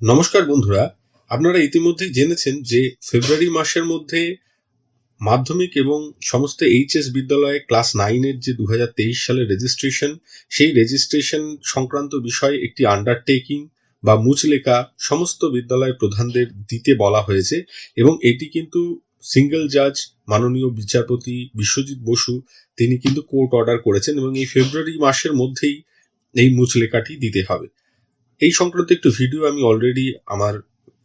নমস্কার বন্ধুরা, আপনারা ইতিমধ্যেই জেনেছেন যে ফেব্রুয়ারি মাসের মধ্যে মাধ্যমিক এবং সমস্ত এইচএস বিদ্যালয়ে ক্লাস নাইনের যে দু সালের রেজিস্ট্রেশন সেই রেজিস্ট্রেশন সংক্রান্ত বিষয়ে একটি আন্ডারটেকিং বা মুচলেখা সমস্ত বিদ্যালয় প্রধানদের দিতে বলা হয়েছে এবং এটি কিন্তু সিঙ্গেল জাজ মাননীয় বিচারপতি বিশ্বজিৎ বসু, তিনি কিন্তু কোর্ট অর্ডার করেছেন এবং এই ফেব্রুয়ারি মাসের মধ্যেই এই মুচলেখাটি দিতে হবে। এই সংক্রান্ত একটু ভিডিও আমি অলরেডি আমার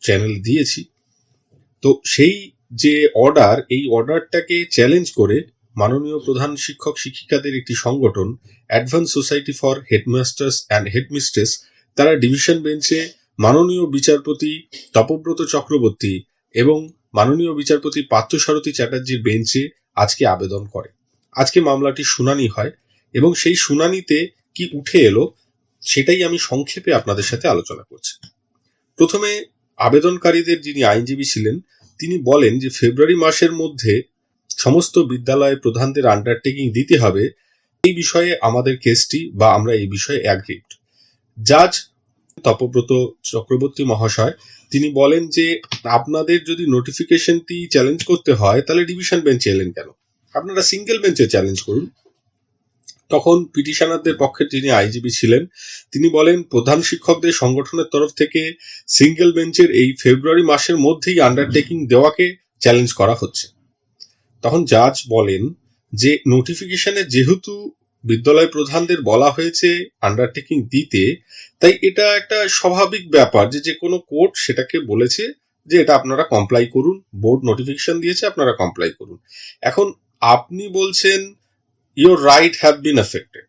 চ্যানেল দিয়েছি। তো সেই যে অর্ডার এই অর্ডারটাকে চ্যালেঞ্জ করে মাননীয় প্রধান শিক্ষক শিক্ষিকাদের একটি সংগঠন advance society for headmasters and headmistress তারা ডিভিশন বেঞ্চে মাননীয় বিচারপতি তপব্রত চক্রবর্তী এবং মাননীয় বিচারপতি পার্থসারথী চ্যাটার্জির বেঞ্চে আজকে আবেদন করে। আজকে মামলাটি শুনানি হয় এবং সেই শুনানিতে কি উঠে এলো সেটাই আমি সংক্ষেপে আপনাদের সাথে আলোচনা করছি। প্রথমে আবেদনকারীদের যিনি আইনজীবী ছিলেন, তিনি বলেন যে ফেব্রুয়ারি মাসের মধ্যে সমস্ত বিদ্যালয় প্রধানদের আন্ডারটেকিং দিতে হবে। এই বিষয়ে আমাদের কেসটি বা আমরা এই বিষয়ে অ্যাগ্রিড জাজ তপব্রত চক্রবর্তী মহাশয়, তিনি বলেন যে আপনাদের যদি নোটিফিকেশনটি চ্যালেঞ্জ করতে হয়, তাহলে ডিভিশন বেঞ্চে এলেন কেন? আপনারা সিঙ্গেল বেঞ্চে চ্যালেঞ্জ করুন। তখন পিটিশনারদের পক্ষে তিনি আইজিবি ছিলেন। তিনি বলেন, প্রধান শিক্ষকদের সংগঠনের তরফ থেকে সিঙ্গেল বেঞ্চের এই ফেব্রুয়ারি মাসের মধ্যেই আন্ডারটেকিং দেওয়াকে চ্যালেঞ্জ করা হচ্ছে। তখন জাজ বলেন যে নোটিফিকেশনে যেহেতু বিদ্যালয় প্রধানদের বলা হয়েছে আন্ডারটেকিং দিতে, তাই এটা একটা স্বাভাবিক ব্যাপার যে যে কোনো কোর্ট সেটাকে বলেছে যে, এটা আপনারা কমপ্লাই করুন। বোর্ড নোটিফিকেশন দিয়েছে, আপনারা কমপ্লাই করুন। এখন আপনি বলছেন your right have been affected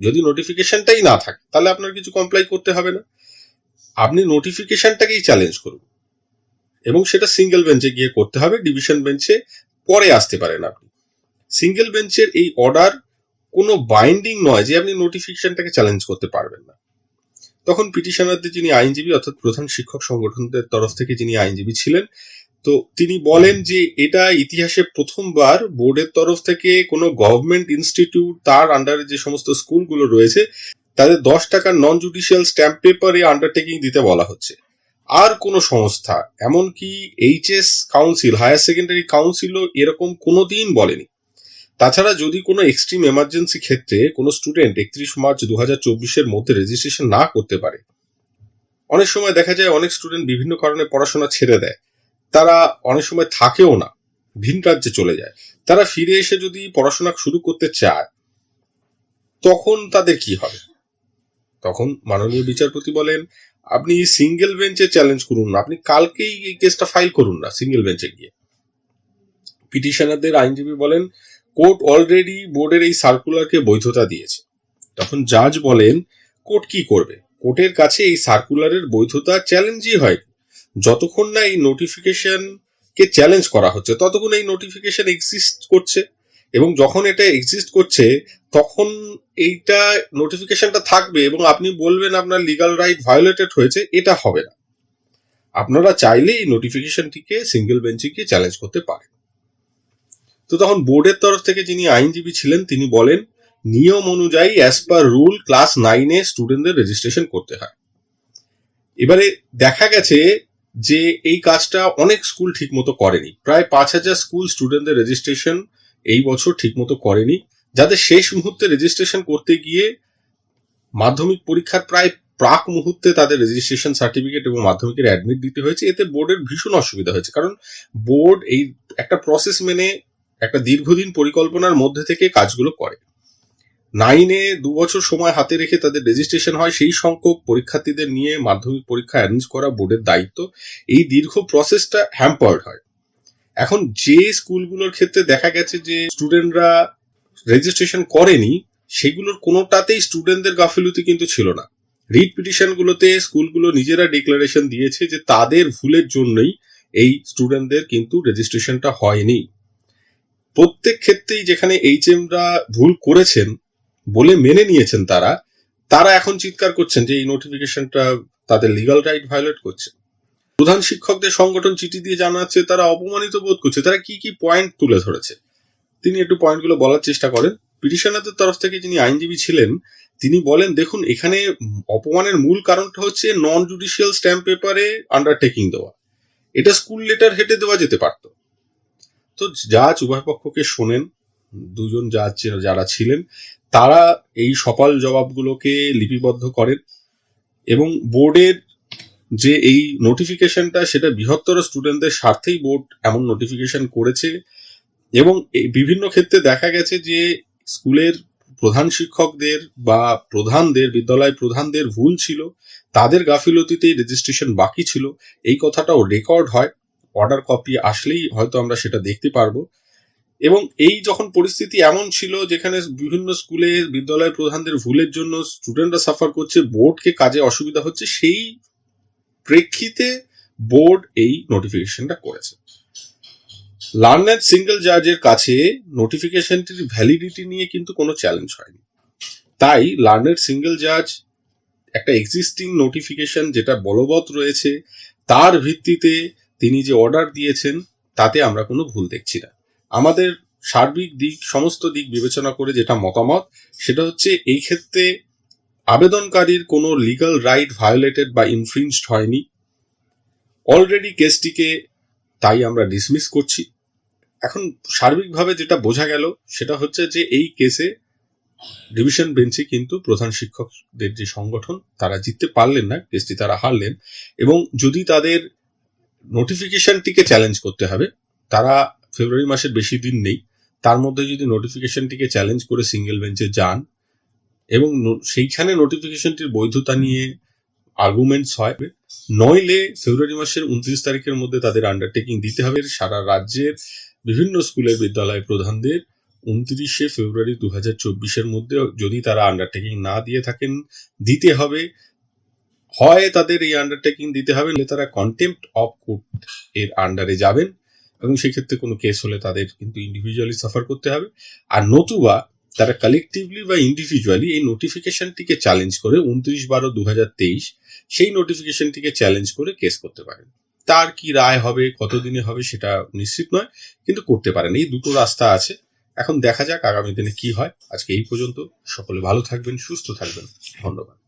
যদি নোটিফিকেশনটাই না থাকে, তাহলে আপনার কিছু কমপ্লাই করতে হবে না। আপনি নোটিফিকেশনটাকেই চ্যালেঞ্জ করুন। এবং সেটা সিঙ্গেল বেঞ্চে গিয়ে করতে হবে ডিভিশন বেঞ্চে পরে আসতে পারেন আপনি। সিঙ্গেল বেঞ্চের এই অর্ডার কোনো বাইন্ডিং নয় যে আপনি নোটিফিকেশনটাকে চ্যালেঞ্জ করতে পারবেন না। তখন পিটিশনারদের যিনি আইনজীবী, অর্থাৎ প্রধান শিক্ষক সংগঠনদের তরফ থেকে যিনি আইনজীবী ছিলেন তো তিনি বলেন যে এটা ইতিহাসে প্রথমবার বোর্ডের তরফ থেকে কোনো গভর্নমেন্ট ইনস্টিটিউট তার আন্ডারে যে সমস্ত স্কুলগুলো রয়েছে, তাদের দশ টাকার নন জুডিশিয়াল স্ট্যাম্প পেপারে আন্ডারটেকিং দিতে বলা হচ্ছে। আর কোনো সংস্থা, এমনকি এইচএস কাউন্সিল হায়ার সেকেন্ডারি কাউন্সিলও এরকম কোনো দিন বলেনি। তাছাড়া যদি কোনো এক্সট্রিম এমার্জেন্সি ক্ষেত্রে কোনো স্টুডেন্ট একত্রিশ মার্চ দু হাজার চব্বিশের মধ্যে রেজিস্ট্রেশন না করতে পারে, অনেক সময় দেখা যায় অনেক স্টুডেন্ট বিভিন্ন কারণে পড়াশোনা ছেড়ে দেয়। তারা অনেক সময় থাকেও না, ভিন রাজ্যে চলে যায়। তারা ফিরে এসে যদি পড়াশোনা শুরু করতে চায়, তখন তাদের কি হবে? তখন মাননীয় বিচারপতি বলেন, আপনি সিঙ্গেল বেঞ্চে চ্যালেঞ্জ করুন না, আপনি কালকেই এই কেসটা ফাইল করুন না সিঙ্গেল বেঞ্চে গিয়ে। পিটিশনারদের আইনজীবী বলেন, কোর্ট অলরেডি বোর্ডের এই সার্কুলারকে বৈধতা দিয়েছে। তখন জাজ বলেন, কোর্ট কি করবে? কোর্টের কাছে এই সার্কুলারের বৈধতা চ্যালেঞ্জই হয় যতক্ষণ না এই নোটিফিকেশন কে চ্যালেঞ্জ করা হচ্ছে, ততক্ষণ এই নোটিফিকেশন এক্সিস্ট করছে এবং যখন এটা এক্সিস্ট করছে, তখন এইটা নোটিফিকেশনটা থাকবে এবং আপনি বলবেন আপনার লিগাল রাইট ভায়োলেটেড হয়েছে, এটা হবে না। আপনারা চাইলে এই নোটিফিকেশনটিকে সিঙ্গেল বেঞ্চে গিয়ে চ্যালেঞ্জ করতে পারেন। তো তখন বোর্ডের তরফ থেকে যিনি আইনজীবী ছিলেন, তিনি বলেন, নিয়ম অনুযায়ী অ্যাজ পার রুল ক্লাস নাইনে স্টুডেন্টদের রেজিস্ট্রেশন করতে হয়। এবারে দেখা গেছে যে এই কাজটা অনেক স্কুল ঠিকমতো করেনি। প্রায় পাঁচ হাজার স্কুল স্টুডেন্টদের রেজিস্ট্রেশন এই বছর ঠিকমতো করেনি। যাদের শেষ মুহূর্তে রেজিস্ট্রেশন করতে গিয়ে মাধ্যমিক পরীক্ষার প্রায় প্রাক মুহূর্তে তাদের রেজিস্ট্রেশন সার্টিফিকেট এবং মাধ্যমিকের অ্যাডমিট দিতে হয়েছে। এতে বোর্ডের ভীষণ অসুবিধা হয়েছে। কারণ বোর্ড এই একটা প্রসেস মেনে একটা দীর্ঘদিন পরিকল্পনার মধ্যে থেকে কাজগুলো করে। নাইনে দু বছর সময় হাতে রেখে তাদের রেজিস্ট্রেশন হয়, সেই সংখ্যক পরীক্ষার্থীদের নিয়ে মাধ্যমিক পরীক্ষা অ্যারেঞ্জ করা বোর্ডের দায়িত্ব। এই দীর্ঘ প্রসেসটা হ্যাম্পার্ড হয়। এখন যে স্কুলগুলোর ক্ষেত্রে দেখা গেছে যে স্টুডেন্টরা রেজিস্ট্রেশন করেনি, সেগুলোর কোনোটাতেই স্টুডেন্টদের গাফিলতি কিন্তু ছিল না। রিট পিটিশনগুলোতে স্কুলগুলো নিজেরা ডিক্লারেশন দিয়েছে যে তাদের ভুলের জন্যই এই স্টুডেন্টদের কিন্তু রেজিস্ট্রেশনটা হয়নি। প্রত্যেক ক্ষেত্রেই যেখানে এইচএমরা ভুল করেছেন বলে মেনে নিয়েছেন তারা তারা এখন চিৎকার করছেন যে এই নোটিফিকেশনটা তাদের লিগাল রাইট ভায়োলেট করছে। প্রধান শিক্ষকদের সংগঠন চিঠি দিয়ে জানাচ্ছে, তারা অপমানিত বোধ করছে। তারা কি কি পয়েন্ট তুলে ধরেছে? তিনি একটু পয়েন্টগুলো বলার চেষ্টা করেন। পিটিশনারদের তরফ থেকে যিনি আইনজীবী ছিলেন, তিনি বলেন, দেখুন, এখানে অপমানের মূল কারণটা হচ্ছে নন জুডিশিয়াল স্ট্যাম্প পেপারে আন্ডারটেকিং দেওয়া। এটা স্কুল লেটার হেডে দেওয়া যেতে পারত। তো জাজ উভয় পক্ষকে শোনেন, দুজন জাজ যারা ছিলেন তারা এই সপাল জবাবগুলোকে লিপিবদ্ধ করেন এবং বোর্ডের যে এই নোটিফিকেশনটা সেটা বৃহত্তর স্টুডেন্টদের স্বার্থেই বোর্ড এমন নোটিফিকেশন করেছে এবং বিভিন্ন ক্ষেত্রে দেখা গেছে যে স্কুলের প্রধান শিক্ষকদের বা প্রধানদের, বিদ্যালয় প্রধানদের ভুল ছিল, তাদের গাফিলতিতেই রেজিস্ট্রেশন বাকি ছিল। এই কথাটাও রেকর্ড হয়। অর্ডার কপি আসলেই হয়তো আমরা সেটা দেখতে পারব। এবং এই যখন পরিস্থিতি এমন ছিল যেখানে বিভিন্ন স্কুলে বিদ্যালয় প্রধানদের ভুলের জন্য স্টুডেন্টরা সাফার করছে বোর্ডকে কাজে অসুবিধা হচ্ছে, সেই প্রেক্ষিতে বোর্ড এই নোটিফিকেশনটা করেছে। লার্নার সিঙ্গেল জাজের কাছে নোটিফিকেশনটির ভ্যালিডিটি নিয়ে কিন্তু কোনো চ্যালেঞ্জ হয়নি। তাই লার্নার সিঙ্গেল জাজ একটা এক্সিস্টিং নোটিফিকেশন যেটা বলবৎ রয়েছে, তার ভিত্তিতে তিনি যে অর্ডার দিয়েছেন, তাতে আমরা কোনো ভুল দেখছি না। আমাদের সার্বিক দিক, সমস্ত দিক বিবেচনা করে যেটা মতামত, সেটা হচ্ছে এই ক্ষেত্রে আবেদনকারীর কোনো লিগ্যাল রাইট ভায়োলেটেড বা ইনফ্রিঞ্জড হয়নি। অলরেডি কেসটিকে তাই আমরা ডিসমিস করছি। এখন সার্বিকভাবে যেটা বোঝা গেল, সেটা হচ্ছে যে এই কেসে ডিভিশন বেঞ্চে কিন্তু প্রধান শিক্ষকদের যে সংগঠন, তারা জিততে পারলেন না কেসটি তারা হারলেন এবং যদি তাদের নোটিফিকেশনটিকে চ্যালেঞ্জ করতে হবে, তারা ফেব্রুয়ারি মাসের বেশি দিন নেই, তার মধ্যে যদি নোটিফিকেশনটিকে চ্যালেঞ্জ করে সিঙ্গেল বেঞ্চে যান, এবং সেইখানে নোটিফিকেশনটির বৈধতা নিয়ে আর্গুমেন্টস হয়, নইলে ফেব্রুয়ারি মাসের উনত্রিশ তারিখের মধ্যে তাদের আন্ডারটেকিং দিতে হবে। সারা রাজ্যের বিভিন্ন স্কুলের বিদ্যালয় প্রধানদের উনত্রিশে ফেব্রুয়ারি দু হাজার চব্বিশের মধ্যে যদি তারা আন্ডারটেকিং না দিয়ে থাকেন, দিতে হবে। হয় তাদের এই আন্ডারটেকিং দিতে হবে, তারা কন্টেম্পট অফ কোর্ট এর আন্ডারে যাবেন। এবং সেক্ষেত্রে কোনো কেস হলে তাদের কিন্তু ইন্ডিভিজুয়ালি সাফার করতে হবে। আর নতুবা তারা কালেকটিভলি বা ইন্ডিভিজুয়ালি এই নোটিফিকেশনটিকে চ্যালেঞ্জ করে উনত্রিশ বারো দু সেই নোটিফিকেশনটিকে চ্যালেঞ্জ করে কেস করতে পারেন। তার কি রায় হবে, কতদিনে হবে সেটা নিশ্চিত নয়, কিন্তু করতে পারেন। এই দুটো রাস্তা আছে। এখন দেখা যাক আগামী দিনে কি হয়। আজকে এই পর্যন্ত। সকলে ভালো থাকবেন, সুস্থ থাকবেন। ধন্যবাদ।